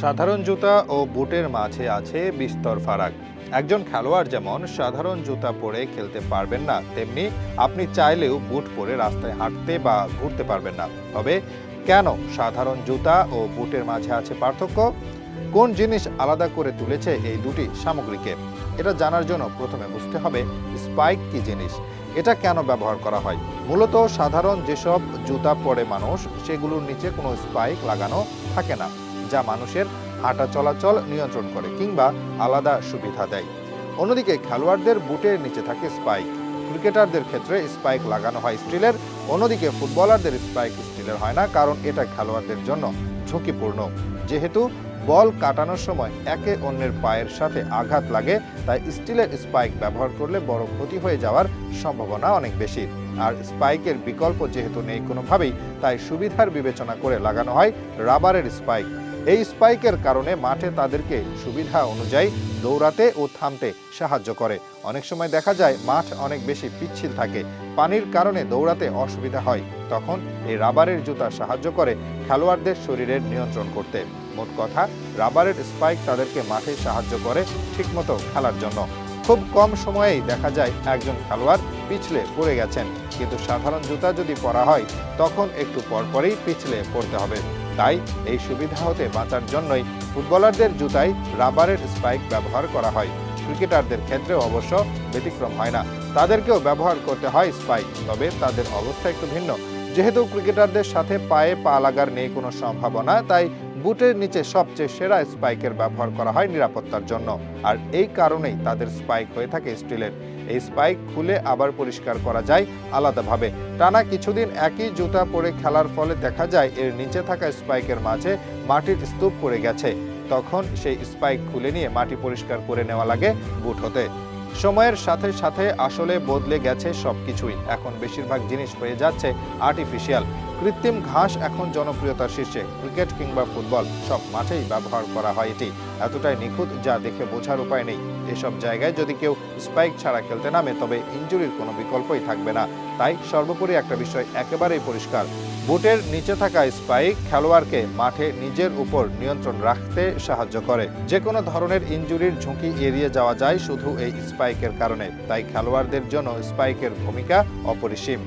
সাধারণ জুতা ও বুটের মাঝে আছে বিস্তর ফারাক। একজন খেলোয়াড় যেমন সাধারণ জুতা পরে খেলতে পারবেন না, তেমনি আপনি চাইলেও বুট পরে রাস্তায় হাঁটতে বা ঘুরতে পারবেন না। তবে কেন সাধারণ জুতা ও বুটের মাঝে আছে পার্থক্য? কোন জিনিস আলাদা করে তুলেছে এই দুটি সামগ্রীকে? এটা জানার জন্য প্রথমে বুঝতে হবে স্পাইক কি জিনিস। এটা কেন ব্যবহার করা হয়? মূলত সাধারণ যেসব জুতা পরে মানুষ, সেগুলোর নিচে কোনো স্পাইক লাগানো থাকে না। যা মানুষের হাঁটা চলাচল নিয়ন্ত্রণ করে কিংবা আলাদা সুবিধা দেয়। অন্যদিকে খেলোয়াড়দের বুটের নিচে থাকে স্পাইক। ক্রিকেটারদের ক্ষেত্রে স্পাইক লাগানো হয় স্টিলের, অন্যদিকে ফুটবলারদের স্পাইক স্টিলের হয় না, কারণ এটা খেলোয়াড়দের জন্য ঝুঁকিপূর্ণ। যেহেতু বল কাটানোর সময় একে অন্যের পায়ের সাথে আঘাত লাগে, তাই স্টিলের স্পাইক ব্যবহার করলে বড় ক্ষতি হয়ে যাওয়ার সম্ভাবনা অনেক বেশি। আর স্পাইকের বিকল্প যেহেতু নেই কোনোভাবেই, তাই সুবিধার বিবেচনা করে লাগানো হয় রাবারের স্পাইক। এই স্পাইকের কারণে মাঠে তাদেরকে সুবিধা অনুযায়ী দৌড়াতে ও থামতে সাহায্য করে। অনেক সময় দেখা যায় মাঠ অনেক বেশি পিচ্ছিল থাকে। পানির কারণে দৌড়াতে অসুবিধা হয়। তখন এই রাবারের জুতা সাহায্য করে খেলোয়াড়দের শরীরের নিয়ন্ত্রণ করতে। মোট কথা, রাবারের স্পাইক তাদেরকে মাঠে সাহায্য করে ঠিকমতো খেলার জন্য। খুব কম সময়েই দেখা যায় একজন খেলোয়াড় পিছলে পড়ে গেছেন। কিন্তু সাধারণ জুতা যদি পরা হয়, তখন একটু পরপরই পিছলে পড়তে হবে। তাই এই সুবিধা হতে বাঁচার জন্যই ফুটবলারদের জুতায় রাবারের স্পাইক ব্যবহার করা হয়। ক্রিকেটারদের ক্ষেত্রেও অবশ্য ব্যতিক্রম হয় না। তাদেরকেও ব্যবহার করতে হয় স্পাইক, তবে তাদের অবস্থা একটু ভিন্ন। যেহেতু ক্রিকেটারদের সাথে পায়ে পা লাগার নেই কোনো সম্ভাবনা, তাই বুটের নিচে সবচেয়ে সেরা স্পাইকের ব্যবহার করা হয় নিরাপত্তার জন্য। আর এই কারণেই তাদের স্পাইক হয়ে থাকে স্টিলের। এই স্পাইক খুলে আবার পরিষ্কার করা যায় আলাদাভাবে। টানা কিছুদিন একই জুতা পরে খেলার ফলে দেখা যায় এর নিচে থাকা স্পাইকের মাঝে মাটির স্তূপ পড়ে গেছে। তখন সেই স্পাইক খুলে নিয়ে মাটি পরিষ্কার করে নেওয়া লাগে বুট হতে। সময়ের সাথে সাথে আসলে বদলে গেছে সবকিছুই। এখন বেশিরভাগ জিনিস হয়ে যাচ্ছে আর্টিফিশিয়াল কৃত্রিম ঘাস এখন জনপ্রিয়তার শীর্ষে। ক্রিকেট কিংবা ফুটবল, সব মাঠেই ব্যবহার করা হয় এটি। এতটাই নিখুঁত যা দেখে বোঝার উপায় নেই। এসব জায়গায় যদি কেউ স্পাইক ছাড়া খেলতে নামে, তবে ইনজুরির কোনো বিকল্পই থাকবে না। তাই সর্বোপরি একটা বিষয় একেবারেই পরিষ্কার। বুটের নিচে থাকা স্পাইক খেলোয়াড়কে মাঠে নিজের উপর নিয়ন্ত্রণ রাখতে সাহায্য করে। যে কোনো ধরনের ইনজুরির ঝুঁকি এড়িয়ে যাওয়া যায় শুধু এই স্পাইকের কারণে। তাই খেলোয়াড়দের জন্য স্পাইকের ভূমিকা অপরিসীম।